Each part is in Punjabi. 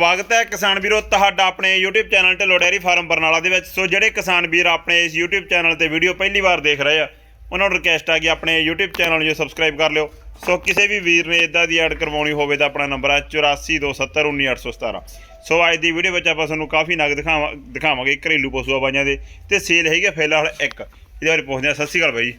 ਸਵਾਗਤ ਹੈ ਕਿਸਾਨ ਵੀਰੋ ਤੁਹਾਡਾ ਆਪਣੇ YouTube channel Dhillon dairy farm Barnala ਦੇ ਵਿੱਚ। ਸੋ ਜਿਹੜੇ ਕਿਸਾਨ ਵੀਰ ਆਪਣੇ ਇਸ YouTube ਚੈਨਲ ਤੇ ਵੀਡੀਓ ਪਹਿਲੀ ਵਾਰ ਦੇਖ ਰਹੇ ਆ ਉਹਨਾਂ ਨੂੰ ਰਿਕਵੈਸਟ ਆ ਕਿ ਆਪਣੇ YouTube ਚੈਨਲ ਨੂੰ ਸਬਸਕ੍ਰਾਈਬ ਕਰ ਲਿਓ। ਸੋ ਕਿਸੇ ਵੀ ਵੀਰ ਨੇ ਇਦਾਂ ਦੀ ਐਡ ਕਰਵਾਉਣੀ ਹੋਵੇ ਤਾਂ ਆਪਣਾ ਨੰਬਰ ਹੈ 8427191817 ਸੋ ਅੱਜ ਦੀ ਵੀਡੀਓ ਵਿੱਚ ਆਪਾਂ ਤੁਹਾਨੂੰ ਕਾਫੀ ਨਗ ਦਿਖਾਵਾਂ ਦਿਖਾਵਾਂਗੇ ਘਰੇਲੂ ਪਸ਼ੂ ਆਵਾਜ਼ਾਂ ਦੇ ਤੇ ਸੇਲ ਹੈਗੀ ਫਿਲਹਾਲ ਇੱਕ। ਇਹਦੇ ਬਾਰੇ ਪੁੱਛਦੇ ਆ ਸਤਿ ਸ਼੍ਰੀ ਅਕਾਲ ਬਾਈ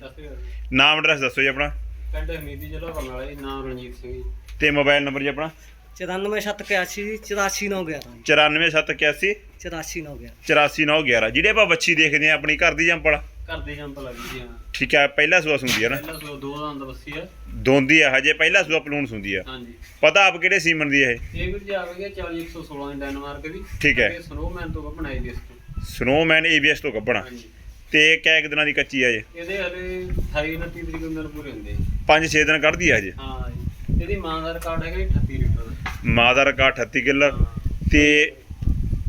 ਨਾਮ ਐਡਰੈਸ ਦੱਸੋ ਜੀ ਆਪਣਾ। ਪਿੰਡ ਹਮੀਦੀ ਜ਼ਿਲ੍ਹਾ ਬਰਨਾਲਾ ਜੀ ਨਾਮ ਰਣਜੀਤ ਸਿੰਘ ਜੀ। ਤੇ ਮੋਬਾਈਲ ਨੰਬਰ ਜੀ ਆਪਣਾ। 94 ਸੱਤ ਇਕਿਆਸੀ ਚੁਰਾਸੀ ਨੌ ਗਿਆਰਾਂ। 94781 ਚੁਰਾਸੀ ਨੌ ਗਿਆਰਾਂ। 84911 ਜਿਹੜੇ ਆਪਾਂ ਬੱਚੀ ਦੇਖਦੇ ਆ ਆਪਣੀ ਘਰ ਦੀ ਜੰਪਲ ਘਰ ਦੇ ਜੰਪ ਲੱਗੀ ਜੀ ਹਾਂ। ਠੀਕ ਹੈ ਪਹਿਲਾ ਸੂਆ ਸੁੰਦੀ ਹੈ ਨਾ? ਪਹਿਲਾਂ ਸੋ ਦੋ ਦੰਦ ਬੱਸੀ ਆ। ਦੋਂਦੀ ਆ ਹਜੇ ਪਹਿਲਾ ਸੂਆ ਪਲੂਣ ਸੁੰਦੀ ਆ। ਹਾਂਜੀ। ਪਤਾ ਆਪ ਕਿਹੜੇ ਸੀਮਨ ਦੀ ਹੈ ਇਹ? ਇਹ ਵੀਰ ਜੀ ਆਵੇਗਾ 40116 ਦੀ ਡੈਨਮਾਰਕ ਦੀ। ਠੀਕ ਹੈ। ਸਨੋਮੈਨ ਤੋਂ ਬਣਾਈ ਦੀ ਇਸ ਤੋਂ। ਸਨੋਮੈਨ ਏਬੀਐਸ ਤੋਂ ਕੱਢਣਾ ਹਾਂਜੀ। ਤੇ ਕਿਆ ਇੱਕ ਦਿਨਾਂ ਦੀ ਕੱਚੀ ਆ ਜੇ ਇਹਦੇ ਹਲੇ 28 29 ਤਰੀਕ ਨੂੰ ਪੂਰੇ ਹੁੰਦੇ ਜੀ। 5-6 ਦਿਨ ਕੱਢਦੀ ਆ ਹਜੇ? ਹਾਂ। ਜੀ ਇਹਦੀ ਮਾਂ ਦਾ ਰਿਕਾਰਡ ਹੈਗਾ ਜੀ 38 ਲੀਟਰ ਦਾ। ਮਾਂ ਦਾ ਰਿਕਾਰਡ 38 ਕਿਲੋ ਹਾਂ, ਤੇ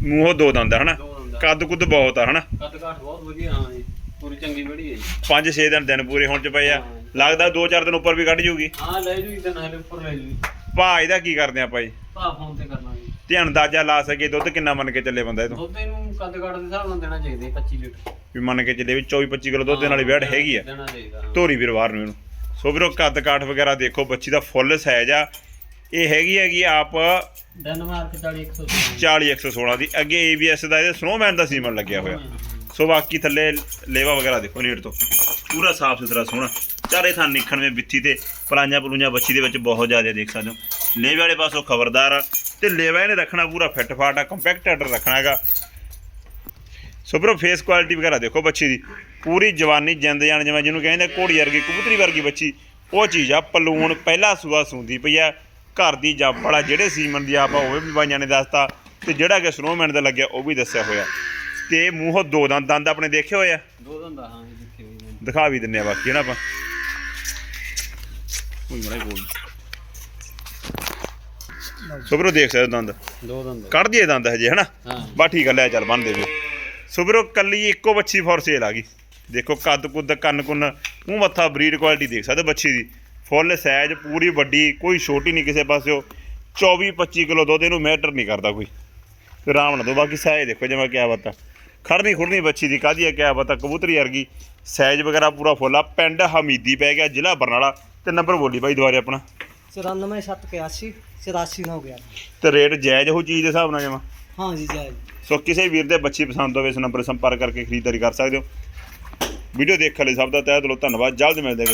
ਮੂੰਹੋਂ ਦੋ ਦੰਦ ਆ ਹਨਾ? ਦੋ ਦੰਦ ਦਾ। ਕੱਦ ਕੁੱਦ ਬਹੁਤ ਆ ਹਨਾ? ਕੱਦ ਕਾਠ ਬਹੁਤ ਵਧੀਆ ਹਾਂ ਜੀ। ਪੂਰੀ ਚੰਗੀ ਬੜੀ ਹੈ ਜੀ। 5-6 ਦਿਨ ਦਿਨ ਪੂਰੇ ਹੋਣ ਚ ਪਏ ਆ। ਲੱਗਦਾ 2-4 ਦਿਨ ਉੱਪਰ ਵੀ ਕੱਢ ਜੂਗੀ। ਹਾਂ ਲੈ ਜੂ ਦਿਨ ਹਲੇ ਉੱਪਰ ਲੈ ਜੂ ਭਾ ਇਹਦਾ ਕੀ ਕਰਦੇ ਆਪਾਂ ਜੀ? ਭਾ ਫੋਨ ਤੇ ਕਰਨਾ ਜੀ ਤੇ ਅੰਦਾਜ਼ਾ ਲਾ ਸਕੇ ਦੁੱਧ ਕਿੰਨਾ ਮੰਨ ਕੇ ਚੱਲੇ ਬੰਦਾ ਇਹ ਤੋਂ? ਦੁੱਧ ਇਹਨੂੰ ਕੱਦ ਕਾਠ ਦੇ ਹਿਸਾਬ ਨਾਲ ਦੇਣਾ ਚਾਹੀਦਾ ਜੀ, 25 ਲੀਟਰ। ਵੀ ਮੰਨ ਕੇ ਚੱਲੇ ਵੀ 24-25 ਕਿਲੋ ਦੁੱਧ ਦੇ ਨਾਲ ਹੀ ਵਿਹੜ ਹੈਗੀ ਆ। ਦੇਣਾ ਚਾਹੀਦਾ ਹਾਂ। ਧੋਰੀ ਵੀਰ ਬਾਹਰ ਨੂੰ ਇਹਨੂੰ। ਸੋ ਵੀਰੋ ਕੱਦ ਕਾਠ ਵਗੈਰਾ ਦੇਖੋ ਬੱਚੀ ਦਾ ਫੁੱਲ ਸਾਈਜ਼ ਆ। ਇਹ ਹੈਗੀ ਹੈਗੀ ਆਪ ਡੈਨਮਾਰਕ 40 116 40 116 ਦੀ। ਅੱਗੇ ABS ਦਾ ਇਹਦੇ ਸਨੋਮੈਨ ਦਾ ਸੀਮਨ ਲੱਗਿਆ ਹੋਇਆ। ਸੋ ਬਾਕੀ ਥੱਲੇ ਲੇਵਾ ਵਗੈਰਾ ਦੇਖੋ ਨੀਟ ਤੋਂ। ਪੂਰਾ ਸਾਫ਼ ਸੁਥਰਾ ਸੋਹਣਾ। ਚਾਰੇ ਥਾਂ ਨਿਖਣਵੇਂ ਬਿੱਥੀ ਤੇ ਪਲਾਈਆਂ ਪਲੂਈਆਂ ਬੱਚੀ ਦੇ ਵਿੱਚ ਬਹੁਤ ਜ਼ਿਆਦਾ ਦੇਖ ਸਕਦੇ ਹੋ। ਲੇਵੇ ਵਾਲੇ ਪਾਸੋਂ ਖਬਰਦਾਰ ਆ ਤੇ ਲੇਵਾ ਇਹਨੇ ਰੱਖਣਾ ਪੂਰਾ ਫਿੱਟ ਫਾਟ ਆ ਕੰਪੈਕਟ ਆਰਡਰ ਰੱਖਣਾ ਹੈਗਾ। ਸੋ ਬਰੋ ਫੇਸ ਕੁਆਲਿਟੀ ਵਗੈਰਾ ਦੇਖੋ ਬੱਚੀ ਦੀ। ਪੂਰੀ ਜਵਾਨੀ ਜਿੰਦ ਜਾਨ ਜਿਵੇਂ ਜਿਹਨੂੰ ਕਹਿੰਦੇ ਘੋੜੀ ਵਰਗੀ ਕਬੂਤਰੀ ਵਰਗੀ ਬੱਚੀ। ਉਹ ਚੀਜ਼ ਆ ਪਲੂਣ ਪਹਿਲਾ ਸੂਆ ਸੁੰਦੀ ਪਈ ਆ। ਘਰ ਦੀ ਜੰਪ ਵਾਲਾ ਜਿਹੜੇ ਸੀਮਨ ਦੀ ਆਪ ਉਹ ਵੀ ਬਾਈਆਂ ਨੇ ਦੱਸਤਾ। ਤੇ ਜਿਹੜਾ ਕਿ ਸਨੋਮੈਨ ਦਾ ਲੱਗਿਆ ਉਹ ਵੀ ਦੱਸਿਆ ਹੋਇਆ। ਤੇ ਮੂੰਹੋਂ ਦੋ ਦੰਦ ਦੰਦ ਆਪਣੇ ਦੇਖੇ ਹੋਏ ਆ? ਦੋ ਦੰਦਾ ਹਾਂ ਜੀ ਦੇਖੇ ਹੋਏ ਨੇ। ਦਿਖਾ ਵੀ ਦਿੰਨੇ ਆ ਬਾਕੀ ਨਾ ਆਪਾਂ। ਕੋਈ ਮੜਾ ਕੋਲ ਸੁਬਰੋ ਦੇਖ ਸਕਦੇ ਦੰਦ? ਦੋ ਦੰਦ ਕੱਢ ਦਈਏ ਦੰਦ ਹਜੇ ਹਨਾ? ਬਾ ਠੀਕ ਆ ਲੈ ਚੱਲ ਬੰਨ ਦੇਵੇ ਸੁਬਰੋ ਕੱਲੀ ਇੱਕੋ ਬੱਚੀ ਫੋਰ ਸੇਲ ਆ ਗਈ। ਦੇਖੋ ਕੱਦ ਕੁੱਦ ਕੰਨ ਕੁੰਨ ਮੂੰਹ ਮੱਥਾ ਬਰੀਡ ਕੁਆਲਿਟੀ ਦੇਖ ਸਕਦੇ ਹੋ ਬੱਚੀ ਦੀ। ਫੁੱਲ ਸਾਈਜ਼ ਪੂਰੀ ਵੱਡੀ ਕੋਈ ਛੋਟੀ ਨਹੀਂ ਕਿਸੇ ਪਾਸਿਓ। 24 25 ਕਿਲੋ ਦੁੱਧ ਇਹਨੂੰ ਮੈਟਰ ਨਹੀਂ ਕਰਦਾ ਕੋਈ। ਆਰਾਮ ਨਾਲ ਦੋ ਬਾਕੀ ਸਾਈਜ਼ ਦੇਖੋ ਜਿਵੇਂ ਕਿਆ ਬਤਾ। ਖੜਨੀ ਖੁਰਨੀ ਬੱਚੀ ਦੀ ਕਾਦੀ ਆ ਕਿਆ ਬਤਾ ਕਬੂਤਰੀ ਵਰਗੀ। ਸਾਈਜ਼ ਵਗੈਰਾ ਪੂਰਾ ਫੁੱਲ ਆ। ਪਿੰਡ ਹਮੀਦੀ ਪੈ ਗਿਆ ਜ਼ਿਲ੍ਹਾ ਬਰਨਾਲਾ। ਤੇ ਨੰਬਰ ਬੋਲੀ ਬਾਈ ਦੁਬਾਰੇ ਆਪਣਾ। 94 ਸੱਤ ਇਕਿਆਸੀ ਚੁਰਾਸੀ ਨੌ ਗਿਆਰਾਂ। ਤੇ ਰੇਟ ਜਾਇਜ਼ ਉਹ ਚੀਜ਼ ਦੇ ਹਿਸਾਬ ਨਾਲ ਜਮਾ? ਹਾਂ ਜੀ ਜੈ ਜੀ ਸੋ ਕਿਸੇ ਵੀਰ ਦੇ ਬੱਚੀ ਪਸੰਦ ਹੋਵੇ ਇਸ ਨੰਬਰ ਸੰਪਰਕ ਕਰਕੇ ਖਰੀਦਦਾਰੀ ਕਰ ਸਕਦੇ ਹੋ। ਵੀਡੀਓ ਦੇਖਣ ਲਈ ਸਭ ਦਾ ਤਹਿ ਦਿਲੋਂ ਧੰਨਵਾਦ। ਜਲਦ ਮਿਲਦੇ ਹਾਂ।